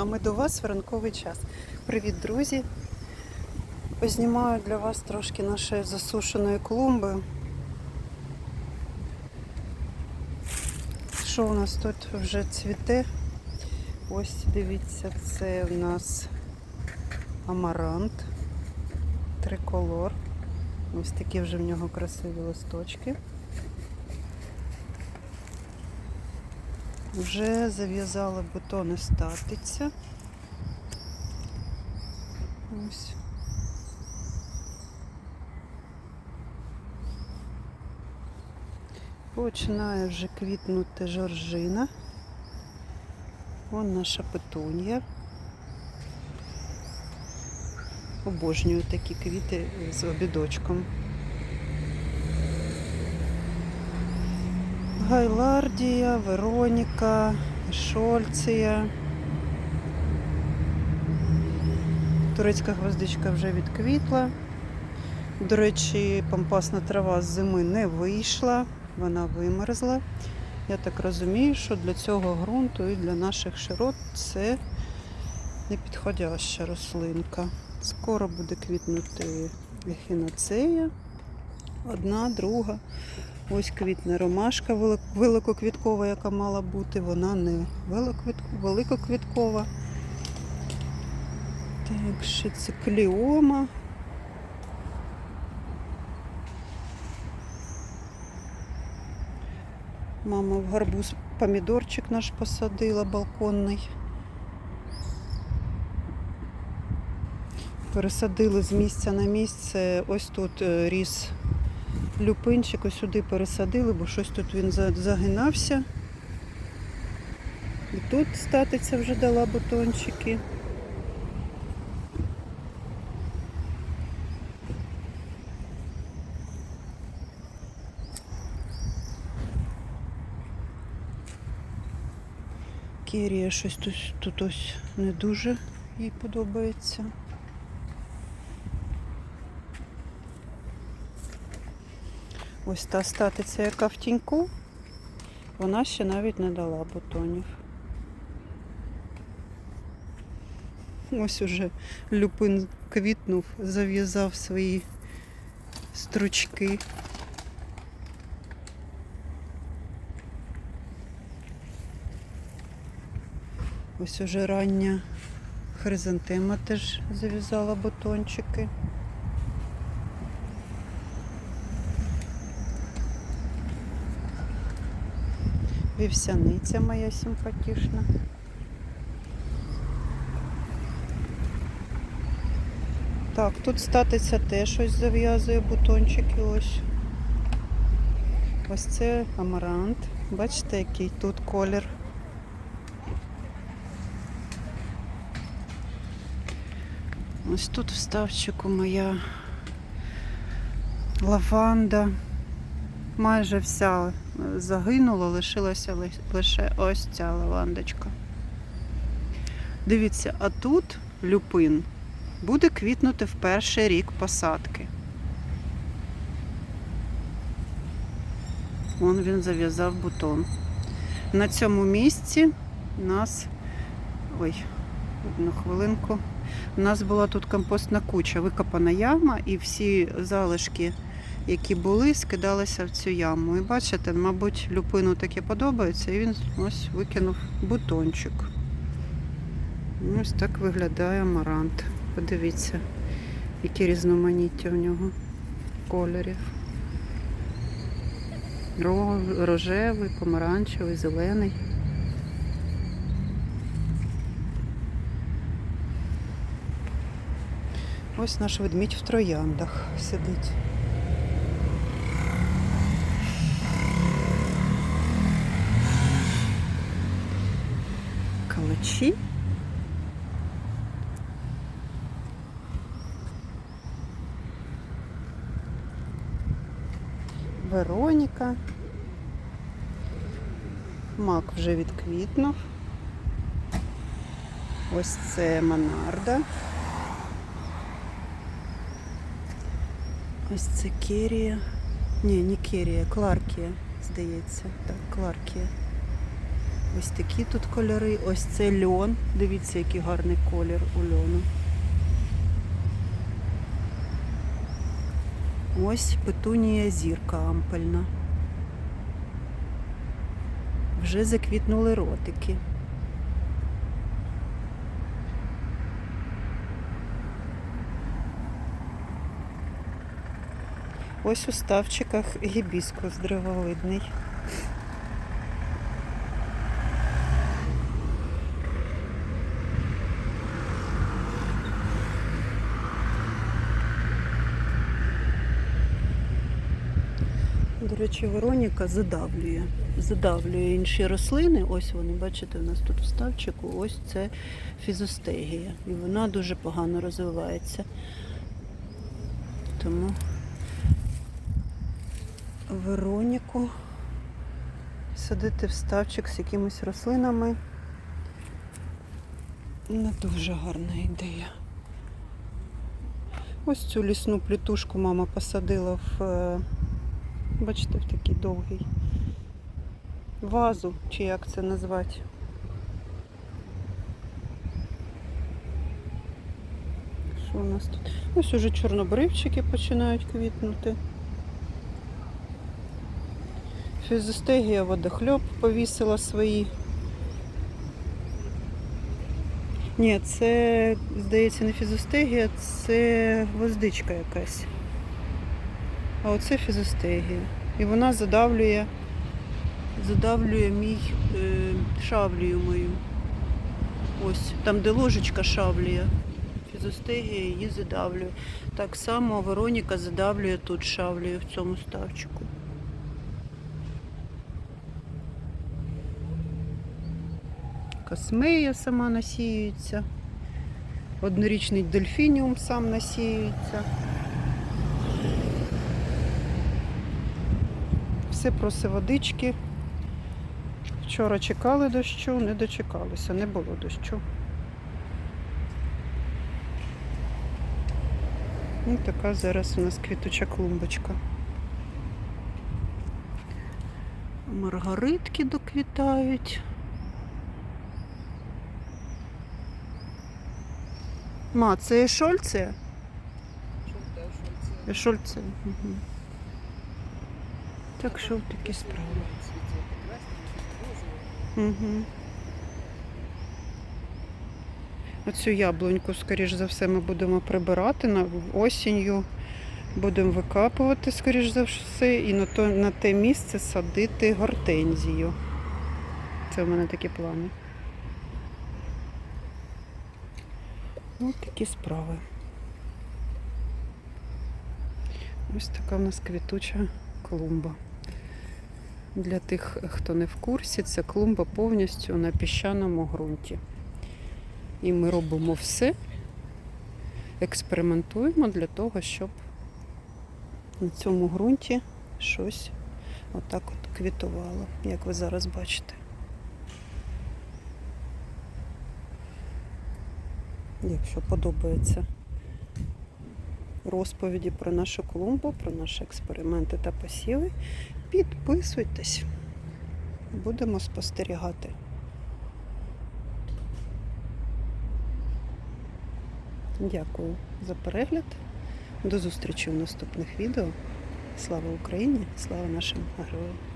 А ми до вас в ранковий час. Привіт, друзі! Познімаю для вас трошки нашої засушеної клумби. Що у нас тут вже цвіте? Ось дивіться, це у нас амарант, триколор. Ось такі вже в нього красиві листочки. Вже зав'язала бутони статиця. Ось. Починає вже квітнути жоржина. Вон наша петунія. Обожнюю такі квіти з обідочком. Гайлардія, Вероніка, Шольція. Турецька гвоздичка вже відквітла. До речі, пампасна трава з зими не вийшла, вона вимерзла. Я так розумію, що для цього ґрунту і для наших широт це непідходяща рослинка. Скоро буде квітнути ехінацея. Одна, друга. Ось квітне ромашка великоквіткова, яка мала бути, вона не великоквіткова. Так, шицикліома. Мама в гарбуз помідорчик наш посадила балконний. Пересадили з місця на місце. Ось тут е, ріс люпинчик, сюди пересадили, бо щось тут він загинався. І тут статиця вже дала бутончики. Кірія щось тут, тут ось не дуже їй подобається. Ось та статиця, яка в тіньку, вона ще навіть не дала бутонів. Ось уже люпин квітнув, зав'язав свої стручки. Ось уже рання хризантема теж зав'язала бутончики. Вівсяниця моя симпатична. Так, тут статиця теж ось зав'язує бутончики ось. Ось це амарант. Бачите, який тут колір. Ось тут в ставчику моя лаванда. Майже вся е, загинула, лишилася ли- лише ось ця лавандочка. Дивіться, а тут люпин буде квітнути в перший рік посадки. Вон він зав'язав бутон. На цьому місці нас. Ой, одну хвилинку. У нас була тут компостна куча, викопана яма, і всі залишки, які були, скидалися в цю яму. І бачите, мабуть, люпину таке подобається, і він ось викинув бутончик. Ось так виглядає амарант. Подивіться, які різноманіття в нього кольорів. Рожевий, помаранчевий, зелений. Ось наш ведмідь в трояндах сидить. Калачі. Вероніка. Мак вже відквітнув. Ось це Монарда. Ось це Керія. Ні, не Керія, Кларкія, здається. Так, Кларкія. Ось такі тут кольори. Ось це льон. Дивіться, який гарний колір у льону. Ось петунія зірка ампельна. Вже заквітнули ротики. Ось у ставчиках гібіскус древовидний. До речі, Вероніка задавлює. Задавлює інші рослини. Ось вони, бачите, у нас тут в ставчику, ось це фізостегія. І вона дуже погано розвивається. Тому Вероніку садити в ставчик з якимись рослинами не дуже гарна ідея. Ось цю лісну плітушку мама посадила в, е, бачите, такий довгий вазу, чи як це назвати. Що у нас тут? Ось уже чорнобривчики починають квітнути. Фізостегія водохльоп повісила свої. Ні, це, здається, не фізостегія, це гвоздичка якась. А оце фізостегія. І вона задавлює, задавлює мій е, шавлію мою. Ось, там, де ложечка шавлія. Фізостегія її задавлює. Так само Вероніка задавлює тут шавлію в цьому ставчику. Космея сама насіюється. Однорічний дельфініум сам насіюється. Все просить водички. Вчора чекали дощу, не дочекалися, не було дощу. І така зараз у нас квітуча клумбочка. Маргаритки доквітають. Ма, це Ешольце? Ешольце. Угу. Так що такі справи. Угу. Оцю яблуньку, скоріш за все, ми будемо прибирати на осінню. Будемо викапувати, скоріш за все, і на, то, на те місце садити гортензію. Це в мене такі плани. Ось такі справи. Ось така в нас квітуча клумба. Для тих, хто не в курсі, це клумба повністю на піщаному ґрунті. І ми робимо все, експериментуємо для того, щоб на цьому ґрунті щось отак от квітувало, як ви зараз бачите. Якщо подобаються розповіді про нашу клумбу, про наші експерименти та посіви, підписуйтесь. Будемо спостерігати. Дякую за перегляд. До зустрічі в наступних відео. Слава Україні! Слава нашим героям!